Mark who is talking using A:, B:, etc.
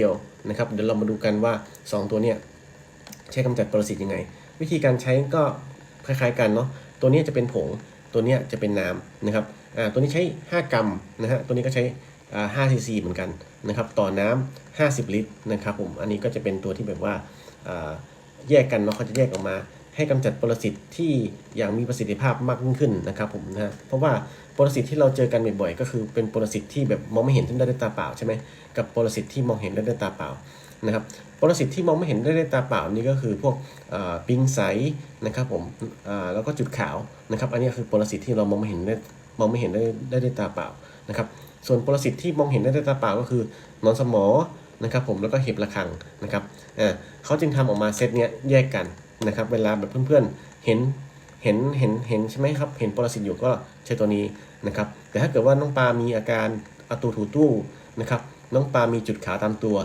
A: เดียวนะครับเดี๋ยวเรามาดูกันว่า 2 ตัวเนี้ยใช้กำจัดปรสิตยังไง วิธีการใช้ก็คล้ายๆกันเนาะตัวนี้จะเป็นผงตัวนี้จะเป็นน้ำนะครับอ่าตัวนี้ใช้ 5 กรัมนะฮะตัวนี้ก็ใช้อ่า5ซีซีเหมือนกันนะครับต่อน้ำ50 ลิตรนะครับผมอันนี้ก็จะเป็นตัวที่แบบว่าอ่าแยกกันเนาะเขาจะแยกออกมา ให้กำจัดปรสิตที่อย่างมีประสิทธิภาพมากยิ่งขึ้นนะครับผมนะเพราะว่าปรสิตที่เราเจอกันบ่อยๆก็คือเป็นปรสิตที่แบบมองไม่เห็นได้ด้วยตาเปล่าใช่ไหมกับปรสิตที่มองเห็นได้ด้วยตาเปล่านะครับปรสิตที่มองไม่เห็นได้ด้วยตาเปล่านี่ก็คือพวกปิงใสนะครับผมแล้วก็จุดขาวนะครับ อันนี้คือปรสิตที่เรามองไม่เห็นได้มองไม่เห็นได้ได้ด้วยตาเปล่านะครับ ส่วนปรสิตที่มองเห็นได้ด้วยตาเปล่าก็คือนอนสมอนะครับผมแล้วก็เห็บระฆังนะครับอ่าเขาจึงทำออกมาเซตเนี้ยแยกกัน นะครับ เวลาแบบเพื่อนๆ เห็น เห็น เห็น เห็นใช่ไหมครับ เห็นปรสิตอยู่ก็ใช้ตัวนี้นะครับ แต่ถ้าเกิดว่าน้องปลามีอาการอาตูถูตู้นะครับ น้องปลามีจุดขาตามตัว